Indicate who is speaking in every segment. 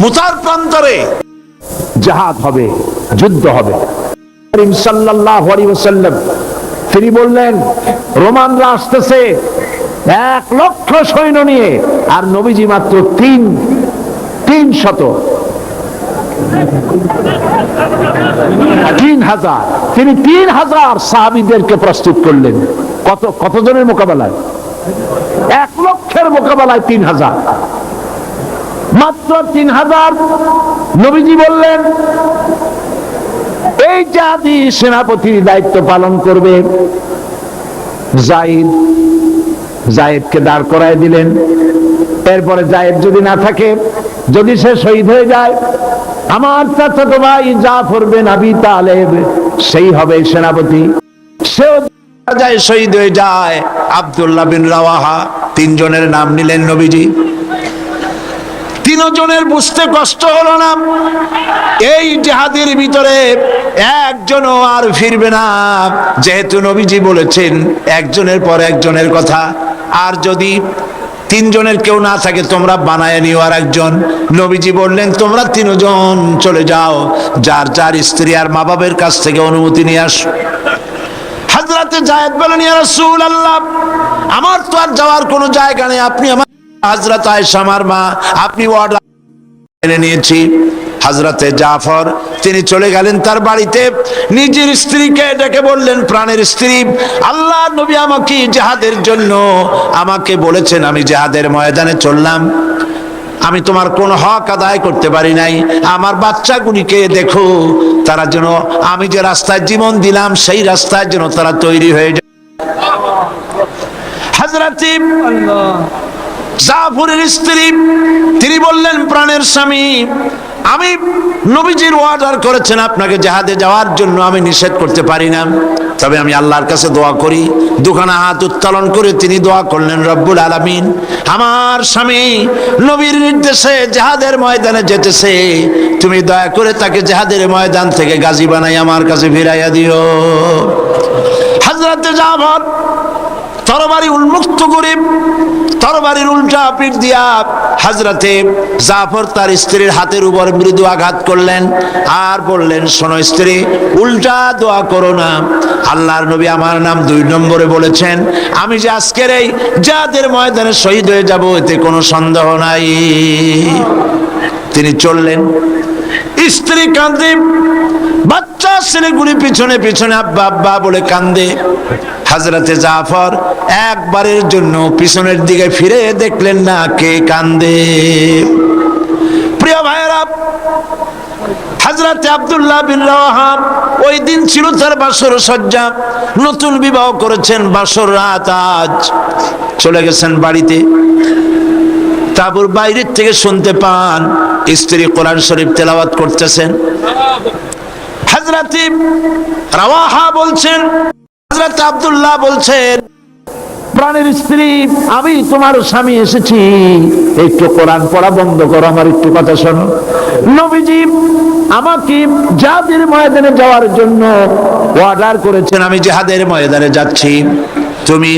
Speaker 1: মুতার প্রান্তরে।
Speaker 2: জাহাদ হবে, যুদ্ধ হবে। তিনি বললেন, রোমানরা আসতেছে এক লক্ষ সৈন্য নিয়ে, আর নবীজি মাত্র তিন তিন শত। তিন হাজার। তিনি তিন হাজার সাহাবিদেরকে প্রস্তুত করলেন। কত, কতজনের মোকাবেলায়? এক লক্ষের মোকাবেলায় তিন হাজার। মাত্র তিন হাজার। নবীজি বললেন, এই জাতি সেনাপতির দায়িত্ব পালন করবে। জাইদ জায়েদকে দাঁড় করায় দিলেন। এরপরে জায়েদ যদি না থাকে, যদি সে শহীদ হয়ে যায়, আমার চাচাতো ভাই জাফর বিন আবি তালেব, সেই হবে সেনাপতি। সেও
Speaker 1: যায় শহীদ হয়ে যায়। আব্দুল্লাহ বিন রাওয়াহা, তিনজনের নাম নিলেন নবীজি। তিনজনের বুঝতে কষ্ট হলো না। এই জেহাদের ভিতরে একজনও আর ফিরবে না। যেহেতু নবীজি বলেছেন, একজনের পর একজনের কথা। আর যদি তিনজনের কেউ না থাকে, তোমরা বানায় নিও আর একজন নবীজি বললেন, তোমরা তিনজন চলে যাও, যার যার স্ত্রী আর মা বাবের কাছ থেকে অনুমতি নিয়ে আসো। হাজরাতে জায়েদ বলেন আমার তো আর যাওয়ার কোনো জায়গা নেই, আপনি আমার হাজরাত আয়েশা আমার মা, আপনি অর্ডার নিয়েছি। হাজরাতে জাফর, তিনি চলে গেলেন তার বাড়িতে। নিজের স্ত্রীকে ডেকে বললেন, প্রাণের স্ত্রী, আল্লাহ নবী আমাকে জেহাদের জন্য আমাকে বলেছেন, আমি জেহাদের ময়দানে চললাম। আমি তোমার কোন হক আদায় করতে পারি নাই। আমার বাচ্চাগুলিকে দেখো, তারা যেন, আমি যে রাস্তায় জীবন দিলাম, সেই রাস্তায় যেন তারা তৈরি হয়ে যায়। হাজরাতি জাফরের স্ত্রী, তিনি বললেন, প্রাণের স্বামী, আমি নবীজির অর্ডার করেছেন আপনাকে জাহাদে যাওয়ার জন্য, আমি নিষেধ করতে পারি না। তবে আমি আল্লাহর কাছে দোয়া করি। দুখানা হাত উত্তোলন করে তিনি দোয়া করলেন, রব্বুল আলামিন, আমার স্বামী নবীর নির্দেশে জাহাদের ময়দানে যেতেছে। তুমি দয়া করে তাকে জাহাদের ময়দান থেকে গাজী বানাই, আমার কাছে ফিরাইয়া দিও। হাজরাতে জাফর তরবারি উন্মুক্ত করে তরবারির উল্টা পিঠ দিয়া হাজরাতে জাফর তার স্ত্রীর হাতের উপর মৃদু আঘাত করলেন। আর বললেন, শোনো স্ত্রী, উল্টা দোয়া করো না। আল্লাহর নবী আমার নাম দুই নম্বরে বলেছেন, আমি যে আজকের এই যাদের ময়দানে শহীদ হয়ে যাব, এতে কোনো সন্দেহ নাই। তিনি চললেন স্ত্রী কান্দে বাচ্চা ছেলেগুলি পিছনে পিছনে আব্বা আব্বা বলে কান্দে হাজরাতে জাফর একবারের জন্য পিছনের দিকে ফিরে দেখলেন না কে কান্দে প্রিয় ভাইয়েরা, হাজরাতে আব্দুল্লাহ বিন রাওয়াহাব ওই দিন ছিল তার বাসর সজ্জা। নতুন বিবাহ করেছেন বাসর রাত আজ। চলে গেছেন বাড়িতে। তাবুর বাইরের থেকে শুনতে পান। স্ত্রী কোরআন শরীফ তেলাওয়াত করতেছেন। হাজরাতি রাওয়াহা বলছেন হাজরাত আব্দুল্লাহ বলছেন,
Speaker 2: প্রাণের স্ত্রী, আমি তোমার স্বামী এসেছি। একটু কোরআন পড়া বন্ধ করো, আমার একটু কথা শোনো। নবীজি আমাকে জাতির ময়দানে যাওয়ার জন্য অর্ডার করেছেন,
Speaker 1: আমি জেহাদের ময়দানে যাচ্ছি। তুমি,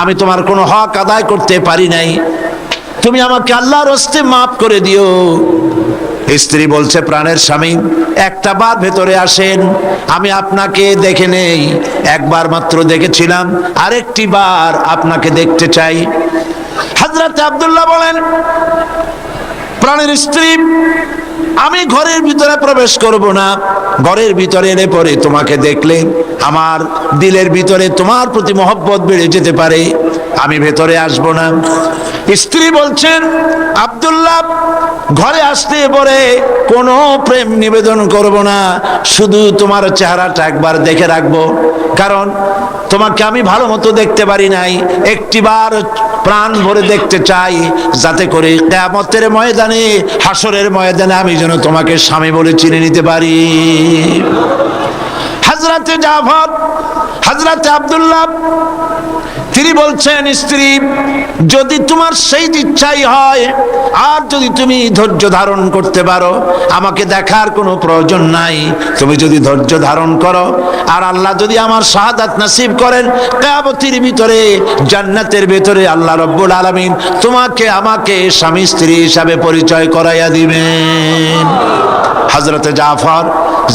Speaker 1: আমি তোমার কোনো হক আদায় করতে পারি নাই। তুমি আমাকে আল্লাহর হস্তে মাফ করে দিও। স্ত্রী বলছে, প্রাণের স্বামী, একটা বার ভেতরে আসেন। আমি আপনাকে দেখে নেই। একবার মাত্র দেখেছিলাম, আরেকটি বার আপনাকে দেখতে চাই। হাজরত আব্দুল্লাহ বলেন, প্রাণের স্ত্রী, আমি ঘরের ভিতরে প্রবেশ করব না। ঘরের ভিতরে এলে পরে তোমাকে দেখলে আমার দিলের ভিতরে তোমার প্রতি মহব্বত বেড়ে যেতে পারে। আমি ভেতরে আসব না। স্ত্রী বলছেন, আব্দুল্লাহ, ঘরে আসতে পরে কোনো প্রেম নিবেদন করব না, শুধু তোমার চেহারাটা একবার দেখে রাখব। কারণ তোমাকে আমি ভালো মতো দেখতে পারি নাই, একটিবার প্রাণ ভরে দেখতে চাই, যাতে করে কেয়ামতের ময়দানে হাসরের ময়দানে আমি যেন তোমাকে স্বামী বলে চিনে নিতে পারি। হাজরাতে জাফর হাজরাতে আব্দুল্লাহ, তিনি বলছেন, স্ত্রী, যদি তোমার সেই ইচ্ছাই হয়, আর যদি তুমি ধৈর্য ধারণ করতে পারো, আমাকে দেখার কোনো প্রয়োজন নাই। তুমি যদি ধৈর্য ধারণ করো, আর আল্লাহ যদি আমার শাহাদাত নাসিব করেন, কেয়ামতির ভিতরে, জান্নাতের ভিতরে আল্লাহ রব্বুল আলামিন তোমাকে, আমাকে স্বামী স্ত্রী হিসাবে পরিচয় করাইয়া দিবেন। হজরতে জাফর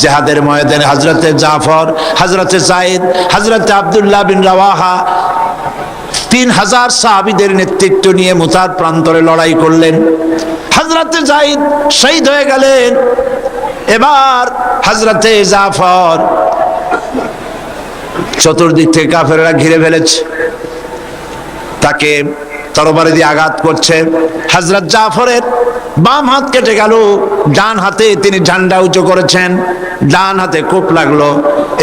Speaker 1: জেহাদের ময়দানে হজরতে জাফর হজরতে জায়েদ হজরতে আব্দুল্লাহ বিন রাওয়াহা তিন হাজার সাহাবিদের নেতৃত্ব নিয়ে মুতার প্রান্তরে লড়াই করলেন। হজরতে জাইদ শহীদ হয়ে গেলেন। এবার হজরতে জাফর চতুর্দিক থেকে কাফেররা ঘিরে ফেলেছে। তাকে তরবারি দিয়ে আঘাত করছে। হজরত জাফরের বাম হাত কেটে গেল, ডান হাতে তিনি ঝান্ডা উঁচু করেছেন, ডান হাতে কোপ লাগল।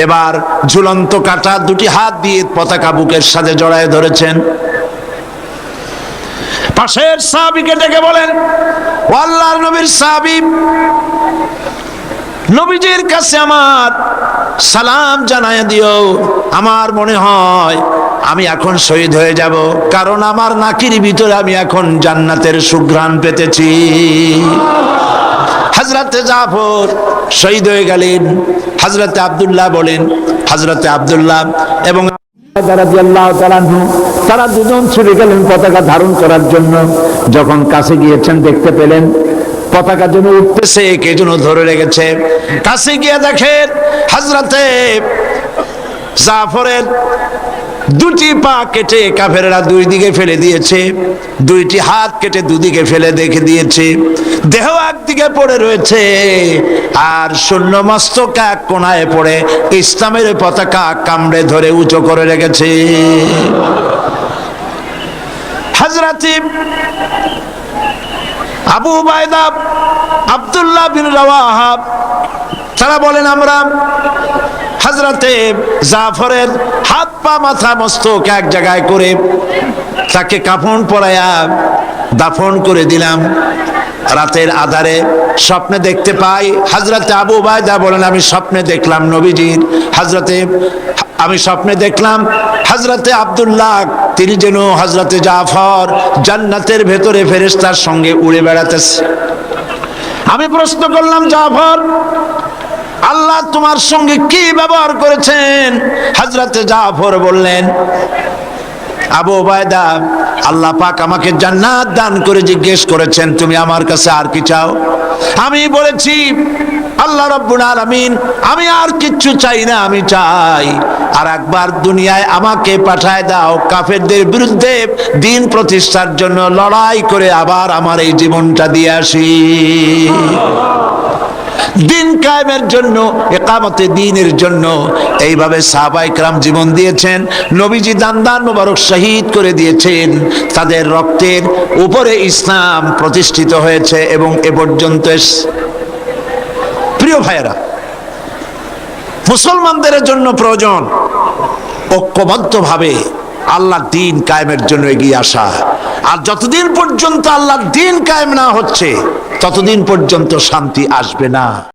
Speaker 1: এবার ঝুলন্ত কাটা দুটি হাত দিয়ে পতাকা বুকের সাথে জড়ায় ধরেছেন। পাশের সাহাবিকে ডেকে বলেন আল্লাহর নবীর সাহাবি, নবীজির কাছে আমার সালাম জানায় দিও। আমার মনে হয় আমি এখন শহীদ হয়ে যাব। কারণ আমার নাকির ভিতরে আমি এখন জান্নাতের সুঘ্রাণ পেতেছি। হাজরাতে জাফর শহীদ হয়ে গেলেন। হাজরাতে আব্দুল্লাহ বলেন হাজরাতে আব্দুল্লাহ এবং
Speaker 2: তারা দুজন ছুটে গেলেন পতাকা ধারণ করার জন্য। যখন কাছে গিয়েছেন, দেখতে পেলেন পতাকা যেন উঠতে
Speaker 1: সে কে যেন ধরে রেখেছে। কাছে গিয়ে দেখেন হাজরাতে জাফরের দুটি পা কেটে কাফেররা দুই দিকে ফেলে দিয়েছে, দুইটি হাত কেটে দুদিকে ফেলে দেখে দিয়েছে। দেহ একদিকে পড়ে রয়েছে, আর শূন্য মস্তক এক কোনায় পড়ে, ইসলামের পতাকা কামড়ে ধরে উঁচু করে রেখেছে। হাজরাতি আবু বায়দা আব্দুল্লাহ বিন রাওয়াহাব তারা বলেন আমরা হাজরাতে জাফরের হাত পা, মাথা, মস্তক এক জায়গায় করে তাকে কাফন পরায়া দাফন করে দিলাম। রাতের আধারে স্বপ্নে দেখতে পাই হাজরাতে আবু বায়দা বলেন, আমি স্বপ্নে দেখলাম নবীজির। হাজরাতে আমি স্বপ্নে দেখলাম হাজরাতে আব্দুল্লাহ, তিনি যেন হাজরাতে জাফর জান্নাতের ভেতরে ফেরেস্তার সঙ্গে উড়ে বেড়াতেছে। আমি প্রশ্ন করলাম, জাফর আল্লাহ তোমার সঙ্গে কি ব্যবহার করেছেন? হাজরাতে জাফর বললেন, আবু বায়দা আল্লাহ পাক আমাকে জান্নাত দান করে জিজ্ঞেস করেছেন, তুমি আমার কাছে আর কি চাও? আমি বলেছি, আল্লাহ রব্বুল আলামিন, আমি আর কিচ্ছু চাই না, আমি চাই। আর একবার দুনিয়ায় আমাকে পাঠায় দাও, কাফেরদের বিরুদ্ধে দিন প্রতিষ্ঠার জন্য লড়াই করে আবার আমার এই জীবনটা দিয়ে আসি। দিন কায়েমের জন্য, একামতে দিনের জন্য। এইভাবে সাহবাইকরাম জীবন দিয়েছেন, নবীজি দান্দান মোবারক শহীদ করে দিয়েছেন। তাদের রক্তের উপরে ইসলাম প্রতিষ্ঠিত হয়েছে এবং এ পর্যন্ত প্রিয় ভাইয়েরা, মুসলমানদের জন্য প্রয়োজন ঐক্যবদ্ধভাবে আল্লাহ দিন কায়েমের জন্য এগিয়ে আসা। আর যতদিন পর্যন্ত আল্লাহ দিন কায়েম না হচ্ছে, ততদিন পর্যন্ত শান্তি আসবে না।